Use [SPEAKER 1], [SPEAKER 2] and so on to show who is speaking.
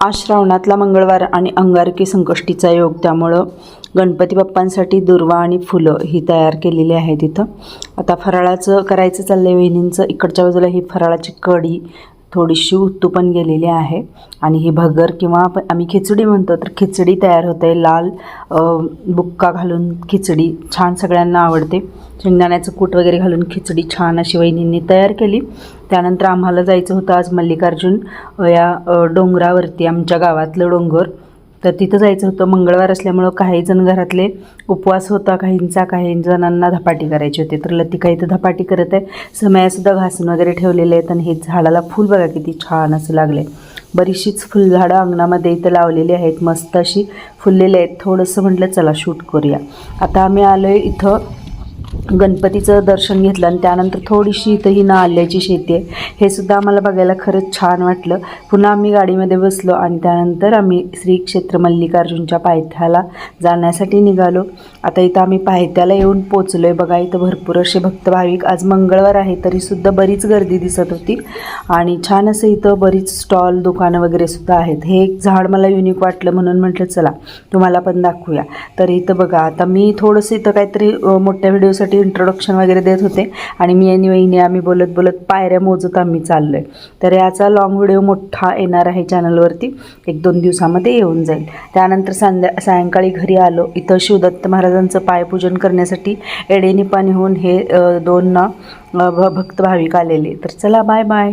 [SPEAKER 1] आज श्रावणातला मंगळवार आणि अंगारकी संकष्टीचा योग. त्यामुळं गणपती बाप्पांसाठी दुर्वा आणि फुलं ही तयार केलेली आहेत इथं. आता फराळाचं करायचं चाललं आहे वहिनींचं. इकडच्या बाजूला ही फराळाची कढी थोडीशी उत्तू पण गेलेली आहे. आणि ही भगर किंवा आपण आम्ही खिचडी म्हणतो तर खिचडी तयार होते. लाल बुक्का घालून खिचडी छान सगळ्यांना आवडते. शेंगदाण्याचं कूट वगैरे घालून खिचडी छान अशी वहिनींनी तयार केली. त्यानंतर आम्हाला जायचं होतं आज मल्लिकार्जुन या डोंगरावरती आमच्या गावातलं डोंगर. तर तिथं जायचं होतं. मंगळवार असल्यामुळं काही जण घरातले उपवास होता काहींचा काही जणांना धपाटी करायची होती. तर लतिका इथं धपाटी करत आहे. समयासुद्धा घासून वगैरे ठेवलेले आहेत आणि हे झाडाला फूल बघा किती छान असं लागले बरीचशीच फुलझाडं अंगणामध्ये इथं लावलेली आहेत. मस्त अशी फुललेली आहेत. थोडंसं म्हटलं चला शूट करूया. आता आम्ही आलो आहे इथं गणपतीचं दर्शन घेतलं आणि त्यानंतर थोडीशी इथं ही नाल्याची शेती आहे. हे सुद्धा आम्हाला बघायला खरंच छान वाटलं. पुन्हा आम्ही गाडीमध्ये बसलो आणि त्यानंतर आम्ही श्री क्षेत्र मल्लिकार्जुनच्या पायथ्याला जाण्यासाठी निघालो. आता इथं आम्ही पायथ्याला येऊन पोचलो आहे बघा इथं भरपूर असे भक्त भाविक. आज मंगळवार आहे तरीसुद्धा बरीच गर्दी दिसत होती. आणि छान असं इथं बरीच स्टॉल दुकानं वगैरे सुद्धा आहेत. हे एक झाड मला युनिक वाटलं म्हणून म्हटलं चला तुम्हाला पण दाखवूया. तर इथं बघा आता मी थोडंसं इथं काहीतरी मोठ्या व्हिडिओसाठी इंट्रोडक्शन वगैरे देत होते. आणि मी आणि वहिनी आम्ही बोलत बोलत पायऱ्या मोजत आम्ही चाललो आहे तर याचा लाँग व्हिडिओ मोठा येणार आहे चॅनलवरती एक दोन दिवसामध्ये येऊन जाईल. त्यानंतर संध्या सायंकाळी घरी आलो. इथं शिवदत्त महाराजांचं पायपूजन करण्यासाठी एडेनी पाणी होऊन हे दोन ना भक्त भाविक आलेले. तर चला बाय बाय